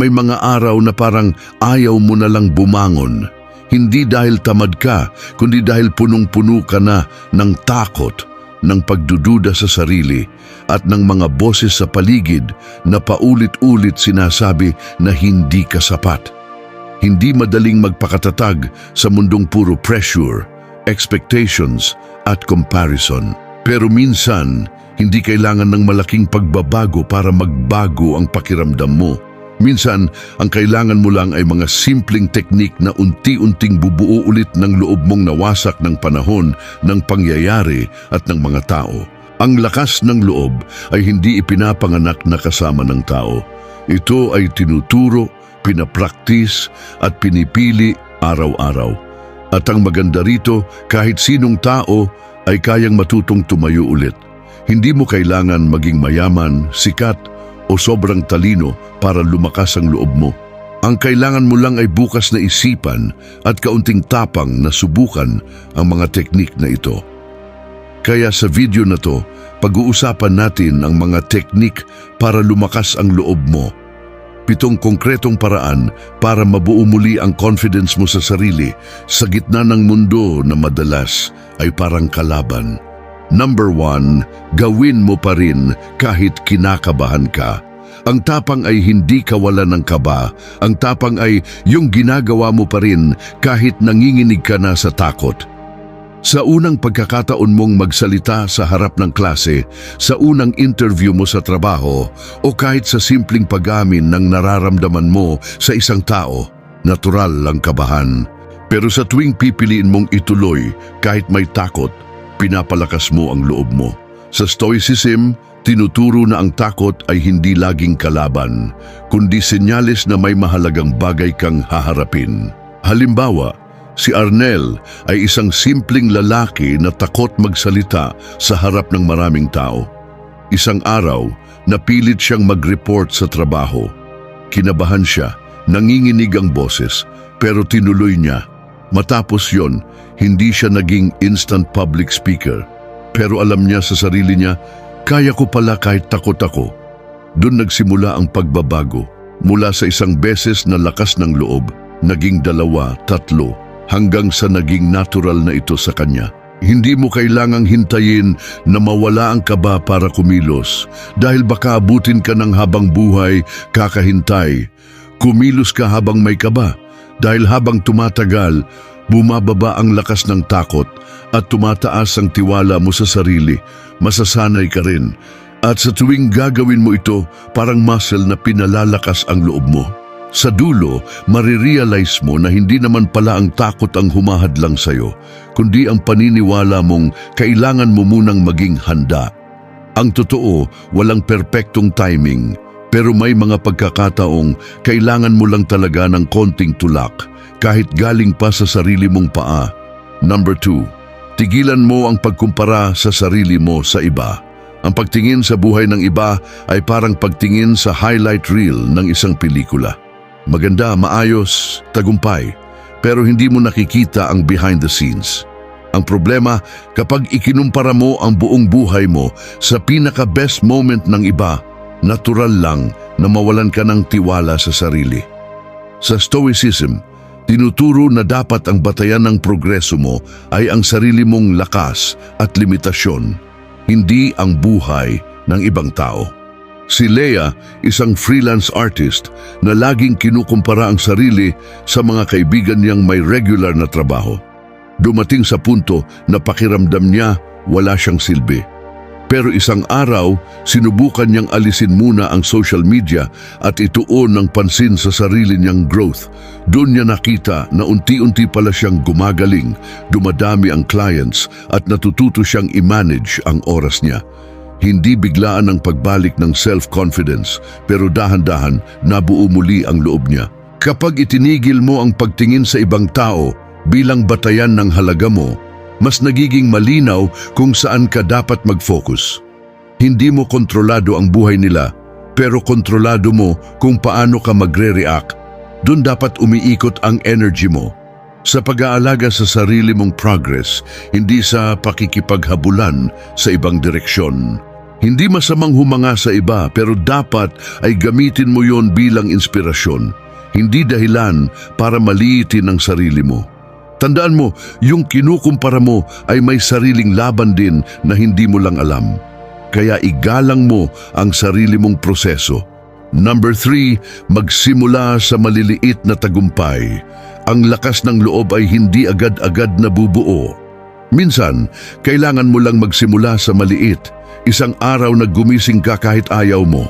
May mga araw na parang ayaw mo na lang bumangon. Hindi dahil tamad ka, kundi dahil punong-puno ka na ng takot, ng pagdududa sa sarili, at ng mga boses sa paligid na paulit-ulit sinasabi na hindi ka sapat. Hindi madaling magpakatatag sa mundong puro pressure, expectations at comparison. Pero minsan, hindi kailangan ng malaking pagbabago para magbago ang pakiramdam mo. Minsan, ang kailangan mo lang ay mga simpleng teknik na unti-unting bubuo ulit ng loob mong nawasak ng panahon, ng pangyayari at ng mga tao. Ang lakas ng loob ay hindi ipinapanganak na kasama ng tao. Ito ay tinuturo, pinapraktis at pinipili araw-araw. At ang maganda rito, kahit sinong tao ay kayang matutong tumayo ulit. Hindi mo kailangan maging mayaman, sikat o sobrang talino para lumakas ang loob mo. Ang kailangan mo lang ay bukas na isipan at kaunting tapang na subukan ang mga teknik na ito. Kaya sa video na to, pag-uusapan natin ang mga teknik para lumakas ang loob mo. Pitong konkretong paraan para mabuo muli ang confidence mo sa sarili sa gitna ng mundo na madalas ay parang kalaban. Number one, gawin mo pa rin kahit kinakabahan ka. Ang tapang ay hindi kawalan ng kaba. Ang tapang ay yung ginagawa mo pa rin kahit nanginginig ka na sa takot. Sa unang pagkakataon mong magsalita sa harap ng klase, sa unang interview mo sa trabaho, o kahit sa simpleng pag-amin ng nararamdaman mo sa isang tao, natural lang kabahan. Pero sa tuwing pipiliin mong ituloy kahit may takot, pinapalakas mo ang loob mo. Sa Stoicism, tinuturo na ang takot ay hindi laging kalaban, kundi senyales na may mahalagang bagay kang haharapin. Halimbawa, si Arnel ay isang simpleng lalaki na takot magsalita sa harap ng maraming tao. Isang araw, napilit siyang mag-report sa trabaho. Kinabahan siya, nanginginig ang boses, pero tinuloy niya. Matapos yon, hindi siya naging instant public speaker. Pero alam niya sa sarili niya, kaya ko pala kahit takot ako. Doon nagsimula ang pagbabago. Mula sa isang beses na lakas ng loob, naging dalawa, tatlo, hanggang sa naging natural na ito sa kanya. Hindi mo kailangang hintayin na mawala ang kaba para kumilos dahil baka abutin ka ng habang buhay kakahintay. Kumilos ka habang may kaba dahil habang tumatagal, bumababa ang lakas ng takot at tumataas ang tiwala mo sa sarili. Masasanay ka rin. At sa tuwing gagawin mo ito, parang muscle na pinalalakas ang loob mo. Sa dulo, marirealize mo na hindi naman pala ang takot ang humahadlang sa'yo, kundi ang paniniwala mong kailangan mo munang maging handa. Ang totoo, walang perpektong timing, pero may mga pagkakataong kailangan mo lang talaga ng konting tulak, kahit galing pa sa sarili mong paa. Number two, tigilan mo ang pagkumpara sa sarili mo sa iba. Ang pagtingin sa buhay ng iba ay parang pagtingin sa highlight reel ng isang pelikula. Maganda, maayos, tagumpay, pero hindi mo nakikita ang behind the scenes. Ang problema, kapag ikinumpara mo ang buong buhay mo sa pinaka-best moment ng iba, natural lang na mawalan ka ng tiwala sa sarili. Sa Stoicism, tinuturo na dapat ang batayan ng progreso mo ay ang sarili mong lakas at limitasyon, hindi ang buhay ng ibang tao. Si Leia, isang freelance artist na laging kinukumpara ang sarili sa mga kaibigan niyang may regular na trabaho. Dumating sa punto na pakiramdam niya wala siyang silbi. Pero isang araw, sinubukan niyang alisin muna ang social media at ituon ng pansin sa sarili niyang growth. Doon niya nakita na unti-unti pala siyang gumagaling, dumadami ang clients at natututo siyang i-manage ang oras niya. Hindi biglaan ang pagbalik ng self-confidence pero dahan-dahan nabuo muli ang loob niya. Kapag itinigil mo ang pagtingin sa ibang tao bilang batayan ng halaga mo, mas nagiging malinaw kung saan ka dapat mag-focus. Hindi mo kontrolado ang buhay nila, pero kontrolado mo kung paano ka magre-react. Doon dapat umiikot ang energy mo. Sa pag-aalaga sa sarili mong progress, hindi sa pakikipaghabulan sa ibang direksyon. Hindi masamang humanga sa iba pero dapat ay gamitin mo yon bilang inspirasyon, hindi dahilan para maliitin ang sarili mo. Tandaan mo, yung kinukumpara mo ay may sariling laban din na hindi mo lang alam. Kaya igalang mo ang sarili mong proseso. Number three, magsimula sa maliliit na tagumpay. Ang lakas ng loob ay hindi agad-agad nabubuo. Minsan, kailangan mo lang magsimula sa maliit. Isang araw na gumising ka kahit ayaw mo.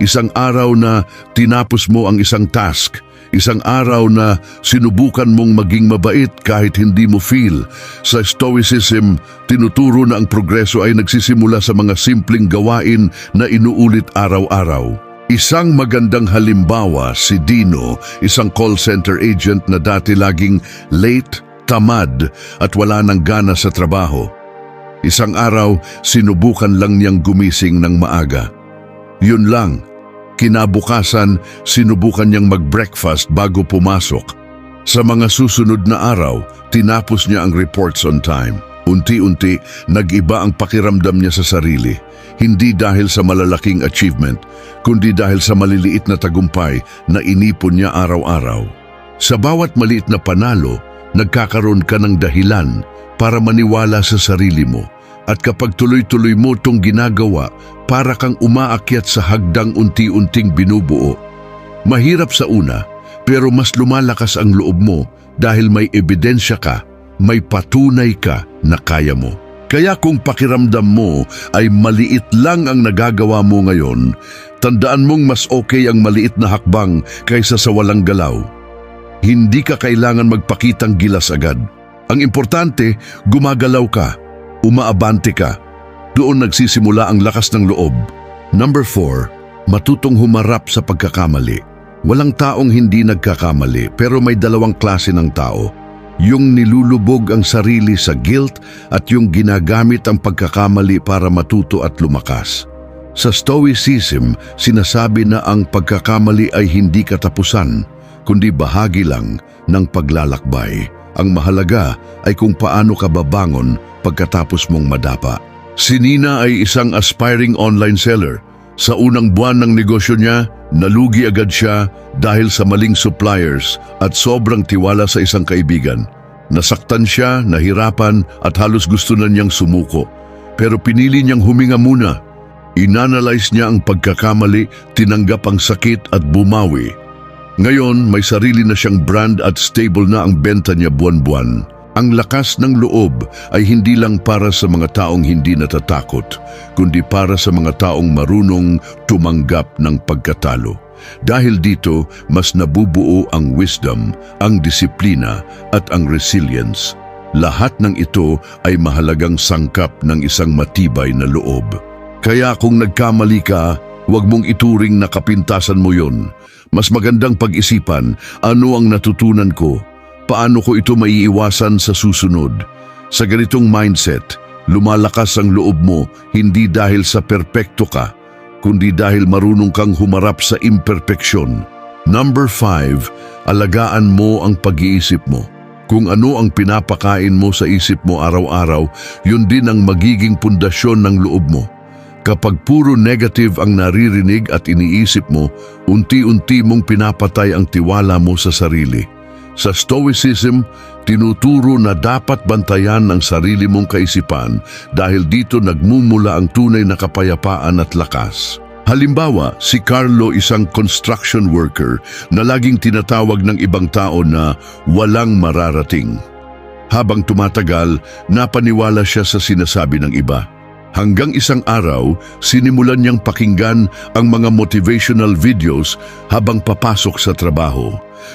Isang araw na tinapos mo ang isang task. Isang araw na sinubukan mong maging mabait kahit hindi mo feel. Sa Stoicism, tinuturo na ang progreso ay nagsisimula sa mga simpleng gawain na inuulit araw-araw. Isang magandang halimbawa si Dino, isang call center agent na dati laging late, tamad at wala ng gana sa trabaho. Isang araw, sinubukan lang niyang gumising ng maaga. Yun lang, kinabukasan, sinubukan niyang mag-breakfast bago pumasok. Sa mga susunod na araw, tinapos niya ang reports on time. Unti-unti, nag-iba ang pakiramdam niya sa sarili. Hindi dahil sa malalaking achievement, kundi dahil sa maliliit na tagumpay na inipon niya araw-araw. Sa bawat maliit na panalo, nagkakaroon ka ng dahilan para maniwala sa sarili mo. At kapag tuloy-tuloy mo itong ginagawa, para kang umaakyat sa hagdang unti-unting binubuo. Mahirap sa una, pero mas lumalakas ang loob mo dahil may ebidensya ka, may patunay ka na kaya mo. Kaya kung pakiramdam mo ay maliit lang ang nagagawa mo ngayon, tandaan mong mas okay ang maliit na hakbang kaysa sa walang galaw. Hindi ka kailangan magpakitang gilas agad. Ang importante, gumagalaw ka, umaabante ka. Doon nagsisimula ang lakas ng loob. Number four, matutong humarap sa pagkakamali. Walang taong hindi nagkakamali pero may dalawang klase ng tao. Yung nilulubog ang sarili sa guilt at yung ginagamit ang pagkakamali para matuto at lumakas. Sa Stoicism, sinasabi na ang pagkakamali ay hindi katapusan, kundi bahagi lang ng paglalakbay. Ang mahalaga ay kung paano ka babangon pagkatapos mong madapa. Si Nina ay isang aspiring online seller. Sa unang buwan ng negosyo niya, nalugi agad siya dahil sa maling suppliers at sobrang tiwala sa isang kaibigan. Nasaktan siya, nahirapan at halos gusto na niyang sumuko. Pero pinili niyang huminga muna. Inanalyze niya ang pagkakamali, tinanggap ang sakit at bumawi. Ngayon, may sarili na siyang brand at stable na ang benta niya buwan-buwan. Ang lakas ng loob ay hindi lang para sa mga taong hindi natatakot, kundi para sa mga taong marunong tumanggap ng pagkatalo. Dahil dito, mas nabubuo ang wisdom, ang disiplina at ang resilience. Lahat ng ito ay mahalagang sangkap ng isang matibay na loob. Kaya kung nagkamali ka, huwag mong ituring na kapintasan mo yon. Mas magandang pag-isipan, ano ang natutunan ko? Paano ko ito maiiwasan sa susunod? Sa ganitong mindset, lumalakas ang loob mo hindi dahil sa perpekto ka, kundi dahil marunong kang humarap sa imperpeksyon. Number 5, alagaan mo ang pag-iisip mo. Kung ano ang pinapakain mo sa isip mo araw-araw, yun din ang magiging pundasyon ng loob mo. Kapag puro negative ang naririnig at iniisip mo, unti-unti mong pinapatay ang tiwala mo sa sarili. Sa Stoicism, tinuturo na dapat bantayan ang sarili mong kaisipan dahil dito nagmumula ang tunay na kapayapaan at lakas. Halimbawa, si Carlo isang construction worker na laging tinatawag ng ibang tao na walang mararating. Habang tumatagal, napaniwala siya sa sinasabi ng iba. Hanggang isang araw, sinimulan niyang pakinggan ang mga motivational videos habang papasok sa trabaho.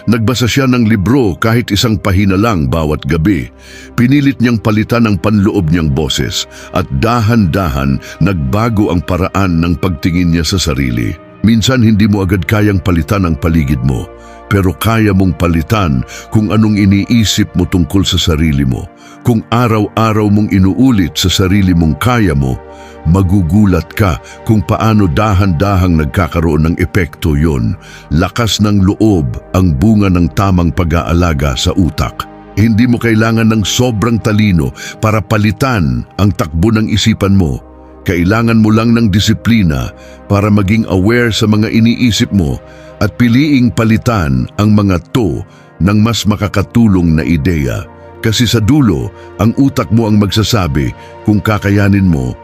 Nagbasa siya ng libro kahit isang pahina lang bawat gabi. Pinilit niyang palitan ang panloob niyang boses at dahan-dahan nagbago ang paraan ng pagtingin niya sa sarili. Minsan hindi mo agad kayang palitan ang paligid mo, pero kaya mong palitan kung anong iniisip mo tungkol sa sarili mo. Kung araw-araw mong inuulit sa sarili mong kaya mo, magugulat ka kung paano dahan-dahang nagkakaroon ng epekto yon. Lakas ng loob ang bunga ng tamang pag-aalaga sa utak. Hindi mo kailangan ng sobrang talino para palitan ang takbo ng isipan mo. Kailangan mo lang ng disiplina para maging aware sa mga iniisip mo at piliing palitan ang mga to ng mas makakatulong na ideya. Kasi sa dulo, ang utak mo ang magsasabi kung kakayanin mo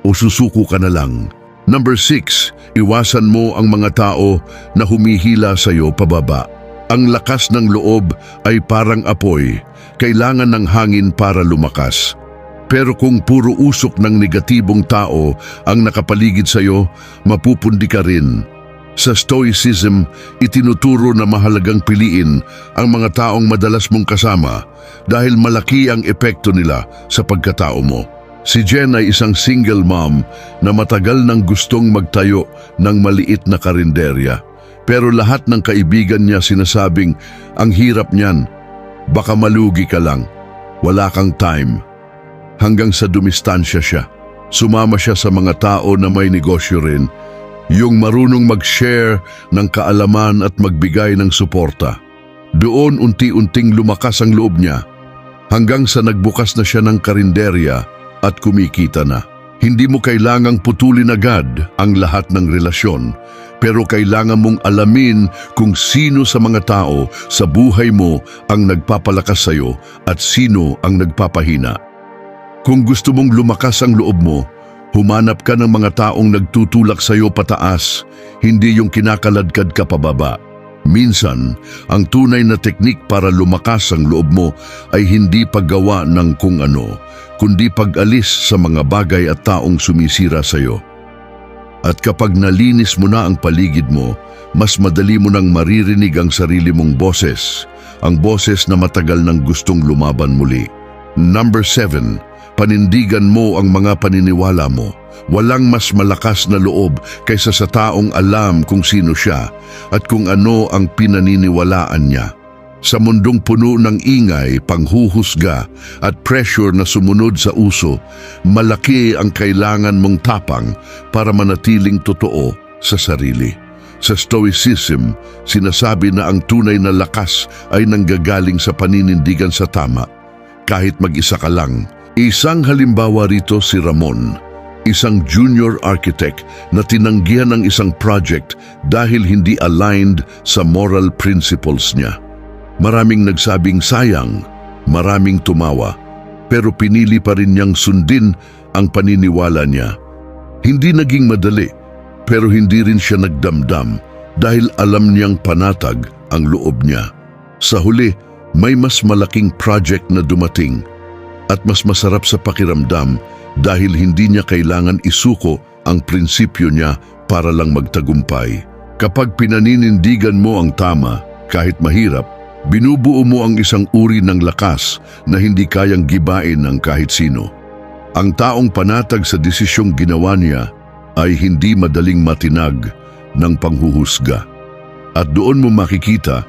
o susuko ka na lang. Number 6, iwasan mo ang mga tao na humihila sa iyo pababa. Ang lakas ng loob ay parang apoy, kailangan ng hangin para lumakas. Pero kung puro usok ng negatibong tao ang nakapaligid sa iyo, mapupundi ka rin. Sa Stoicism, itinuturo na mahalagang piliin ang mga taong madalas mong kasama dahil malaki ang epekto nila sa pagkatao mo. Si Jen ay isang single mom na matagal nang gustong magtayo ng maliit na karinderya. Pero lahat ng kaibigan niya sinasabing, ang hirap niyan, baka malugi ka lang, wala kang time. Hanggang sa dumistansya siya. Sumama siya sa mga tao na may negosyo rin, yung marunong mag-share ng kaalaman at magbigay ng suporta. Doon unti-unting lumakas ang loob niya hanggang sa nagbukas na siya ng karinderya at kumikita na. Hindi mo kailangang putulin agad ang lahat ng relasyon, pero kailangan mong alamin kung sino sa mga tao sa buhay mo ang nagpapalakas sa iyo at sino ang nagpapahina. Kung gusto mong lumakas ang loob mo, humanap ka ng mga taong nagtutulak sa iyo pataas, hindi yung kinakaladkad ka pababa. Minsan, ang tunay na teknik para lumakas ang loob mo ay hindi paggawa ng kung ano, kundi pag-alis sa mga bagay at taong sumisira sa iyo. At kapag nalinis mo na ang paligid mo, mas madali mo nang maririnig ang sarili mong boses, ang boses na matagal nang gustong lumaban muli. Number 7. Panindigan mo ang mga paniniwala mo. Walang mas malakas na loob kaysa sa taong alam kung sino siya at kung ano ang pinaniniwalaan niya. Sa mundong puno ng ingay, panghuhusga at pressure na sumunod sa uso, malaki ang kailangan mong tapang para manatiling totoo sa sarili. Sa Stoicism, sinasabi na ang tunay na lakas ay nanggagaling sa paninindigan sa tama, kahit mag-isa ka lang. Isang halimbawa rito si Ramon, isang junior architect na tinanggihan ng isang project dahil hindi aligned sa moral principles niya. Maraming nagsabing sayang, maraming tumawa, pero pinili pa rin niyang sundin ang paniniwala niya. Hindi naging madali, pero hindi rin siya nagdamdam dahil alam niyang panatag ang loob niya. Sa huli, may mas malaking project na dumating at mas masarap sa pakiramdam dahil hindi niya kailangan isuko ang prinsipyo niya para lang magtagumpay. Kapag pinaninindigan mo ang tama, kahit mahirap, binubuo mo ang isang uri ng lakas na hindi kayang gibain ng kahit sino. Ang taong panatag sa desisyong ginawa niya ay hindi madaling matinag ng panghuhusga. At doon mo makikita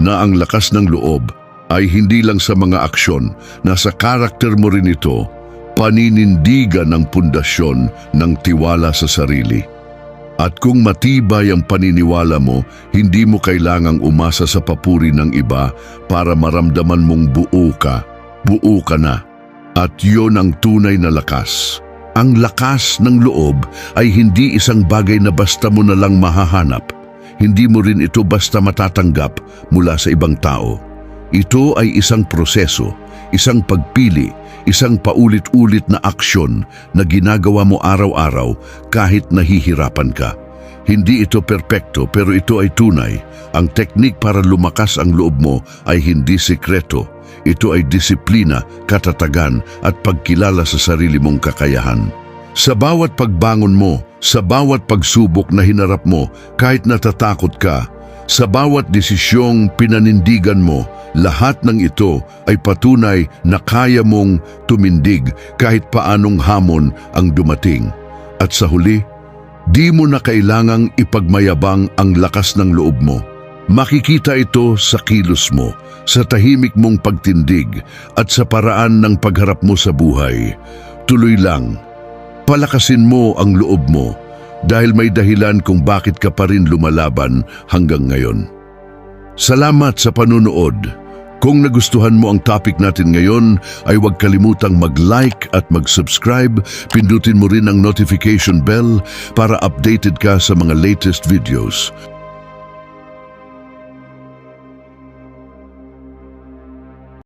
na ang lakas ng loob ay hindi lang sa mga aksyon, nasa karakter mo rin ito, paninindigan ng pundasyon ng tiwala sa sarili. At kung matibay ang paniniwala mo, hindi mo kailangang umasa sa papuri ng iba para maramdaman mong buo ka. Buo ka na. At yon ang tunay na lakas. Ang lakas ng loob ay hindi isang bagay na basta mo na lang mahahanap. Hindi mo rin ito basta matatanggap mula sa ibang tao. Ito ay isang proseso, isang pagpili, isang paulit-ulit na aksyon na ginagawa mo araw-araw kahit nahihirapan ka. Hindi ito perpekto pero ito ay tunay. Ang teknik para lumakas ang loob mo ay hindi sikreto. Ito ay disiplina, katatagan at pagkilala sa sarili mong kakayahan. Sa bawat pagbangon mo, sa bawat pagsubok na hinarap mo kahit natatakot ka, sa bawat desisyong pinanindigan mo, lahat ng ito ay patunay na kaya mong tumindig kahit paanong hamon ang dumating. At sa huli, di mo na kailangang ipagmayabang ang lakas ng loob mo. Makikita ito sa kilos mo, sa tahimik mong pagtindig at sa paraan ng pagharap mo sa buhay. Tuloy lang, palakasin mo ang loob mo dahil may dahilan kung bakit ka pa rin lumalaban hanggang ngayon. Salamat sa panunood. Kung nagustuhan mo ang topic natin ngayon, ay huwag kalimutang mag-like at mag-subscribe. Pindutin mo rin ang notification bell para updated ka sa mga latest videos.